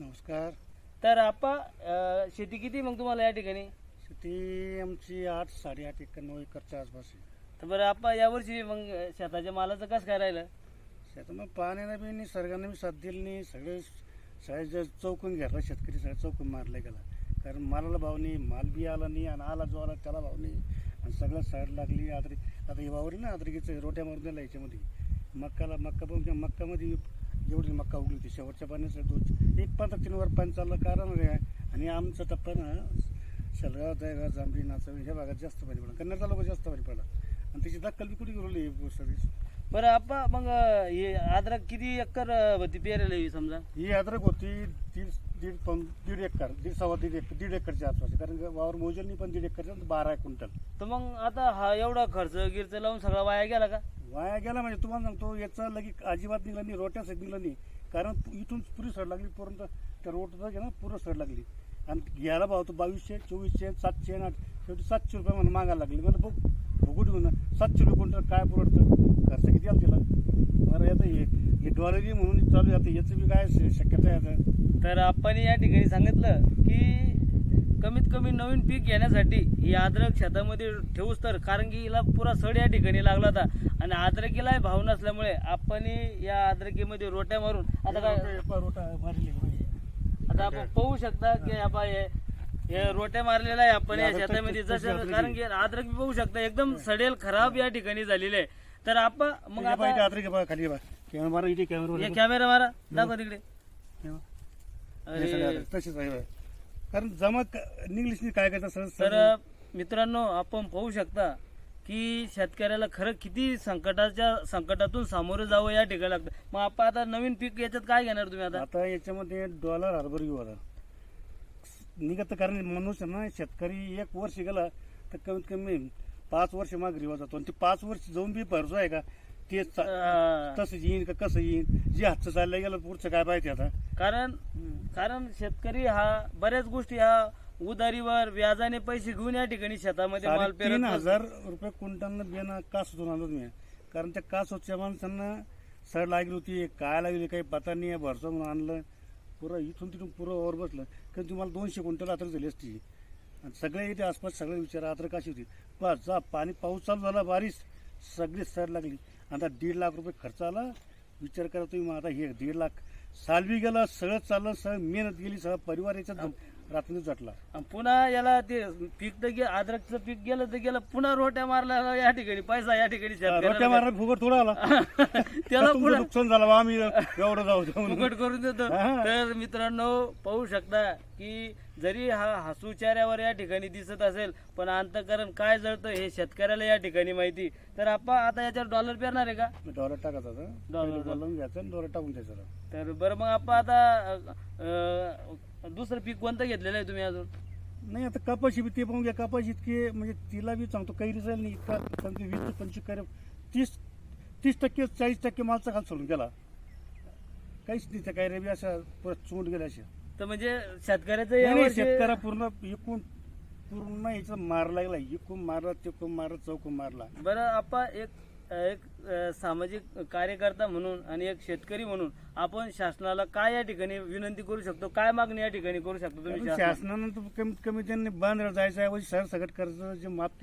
नमस्कार. तर आपा अं, शेती किती मग तुम्हाला या ठिकाणी? शेती आमची आठ साडेआठ एकर नऊ एकरच्या आसपास आहे. तर बरं आपा यावर्षी मग अं, शेताच्या मालाचं कसं काय राहिलं? मग पाण्यानं बी निसर्गानं बी साथ दिली नाही. सगळे सगळे जे चौकून घेतला शेतकरी सगळं चौकून मारला गेला. कारण मालाला भाव नाही माल बी आला नाही आणि आला जो आला त्याला भाव नाही. आणि सगळं साड लागली आद्री आता हे वावरी ना आद्रिकेचं रोट्या मारून दिला याच्यामध्ये. मक्काला मक्का पण मक्कामध्ये जेवढी मक्का उगली होती. शेवटच्या पाण्याचं दोन एक पंधरा तीन वर पाणी चाललं कारण रे. आणि आमचा टप्पा ना शलगाव दहेगाव जांभरी नाचा ह्या भागात जास्त पाणी पडला. कन्नडचा लोक जास्त पाणी पडला. आणि त्याची दक्कल बी कुठे गेली सर्विस बरं आपा मग हे अद्रक किती एकर होती पेरेल ही समजा? ही अद्रक होती दीड दीड पं दीड एकर दीड सव्वा दीड एकर दीड एकरच्या आसपास आहे. कारण वावर मोजेल नाही पण दीड एकरच्या बारा क्विंटल. तर मग आता हा एवढा खर्च गिरच लावून सगळा वाया गेला का? वाया गेला म्हणजे तुम्हाला सांगतो याचा लगी अजिबात निघला नाही रोट्याच निघलं नाही. कारण इथून पुरी सड लागली पर्यंत त्या रोटचा ना पूर्ण सड लागली. आणि घ्यायला भाव तो बावीसशे चोवीसशे सातशे आणि आठ शेवटी सातशे रुपये मला मागायला लागली. मला बघ भुगुट घेऊन सातशे रुपये क्विंटल काय परवडतं खर्च किती आला तिला बरं आता हे हे डॉलरी म्हणून चालू आहे आता याचं बी काय श- शक्यता आहे आता? तर आपण या ठिकाणी सांगितलं की कमीत कमी नवीन पीक घेण्यासाठी ही अद्रक शेतामध्ये ठेवूच तर कारण की हिला पुरा सड या ठिकाणी लागला होता. आणि अद्रकीला भाव नसल्यामुळे आपण या अद्रकीमध्ये रोट्या मारून आता काय. आता आपण पाहू शकता की आपण हे हे रोट्या मारलेल्या आहे आपण या शेतामध्ये. जसं कारण की अद्रक बी पाहू शकता एकदम सडेल खराब या ठिकाणी झालेले आहे. तर आपण मग बघा कॅमेरा मारा इथे कॅमेरा कॅमेरा मारा. दाखवा तिकडे. अरे, तसेच आहे. कारण जमा इंग्लिशनी काय करायचं सरळ तर सरळ मित्रांनो आपण पाहू शकता की शेतकऱ्याला खरं किती संकटाच्या संकटातून सामोरं जावं या ठिकाणी लागतं. मग आपण आता नवीन पीक याच्यात काय घेणार तुम्ही आता? आता याच्यामध्ये डॉलर हरभर घेऊ आता निघत कारण मनुष्य ना शेतकरी एक वर्ष गेला तर कमीत कमी पाच वर्ष माग रिवा जातो. आणि ते पाच वर्ष जाऊन बी भरतो आहे का? ते चा- अं, तसं येईन का कसं येईन? जे हातचं चाललं गेलं पुढचं काय पाहिजे आता? कारण कारण शेतकरी हा बऱ्याच गोष्टी हा उधारीवर व्याजाने पैसे घेऊन या ठिकाणी शेतामध्ये माल पेरत तीन. हजार रुपये क्विंटलनं बियाणं कासतून आणलो मी? कारण त्या कासोच्या माणसांना सड लागली होती काय लागली काही पता नाही भरसा म्हणून आणलं. पुरं इथून तिथून पुरं वर बसलं. कारण तुम्हाला दोनशे क्विंटल आत्र झाली असती. आणि सगळे इथे आसपास सगळे विचार आत्र कशी होती? बस जा पाणी पाऊस चालू झाला बारिश सगळी सड लागली. आता दीड लाख रुपये खर्च आला. विचार करा तुम्ही मग आता हे दीड लाख सालबी गेलं सगळं चाललं सगळं मेहनत गेली सगळं परिवार याच्यात रात्री आणि पुन्हा याला ते पीक तर गे अद्रकचं पीक गेलं तर गेलं पुन्हा रोट्या मारला या ठिकाणी पैसा या ठिकाणी रोट्या मारला फुगट थोडा आला त्याला तुमचं पुन्हा नुकसान झालं बा आम्ही एवढं जाऊ. फुकट करून देतो. तर मित्रांनो पाहू शकता की जरी हा हसू चेहऱ्यावर या ठिकाणी दिसत असेल पण अंतकरण काय जळतं हे शेतकऱ्याला या ठिकाणी माहिती. तर आपण आता याच्यावर डॉलर पेरणार आहे का? डॉलर टाकायचा डॉलर. डॉलर घ्यायचं डॉलर टाकून द्यायचं तर बरं मग आपण आता अं, दुसरं पीक कोणतं घेतलेलं आहे तुम्ही अजून? नाही आता कपाशी बी ते पाहून घ्या. कपाशी इतके म्हणजे तिला बी सांगतो काही रिझल्ट नाही. इतका समजा वीस ते पंचवीस काय तीस तीस टक्के चाळीस टक्के मालचा खाल सोडून गेला. काहीच नाही त्या काही रेबी अशा परत चोंड गेल्या अशा. तर म्हणजे शेतकऱ्याचं यावर्षी- शेतकऱ्या पूर्ण एकूण पूर्ण याचा मार लागला इकून मारला तिकून मारला चौकून मारला बरं आपण एक एक अ, सामाजिक कार्यकर्ता म्हणून आणि एक शेतकरी म्हणून आपण शासनाला काय या ठिकाणी विनंती करू शकतो काय मागणी या ठिकाणी करू शकतो तुम्ही शासनाला? शासनानं तर कमीत कमी त्यांनी बांध जायचं ऐवजी सरसकट कर्ज जे माफ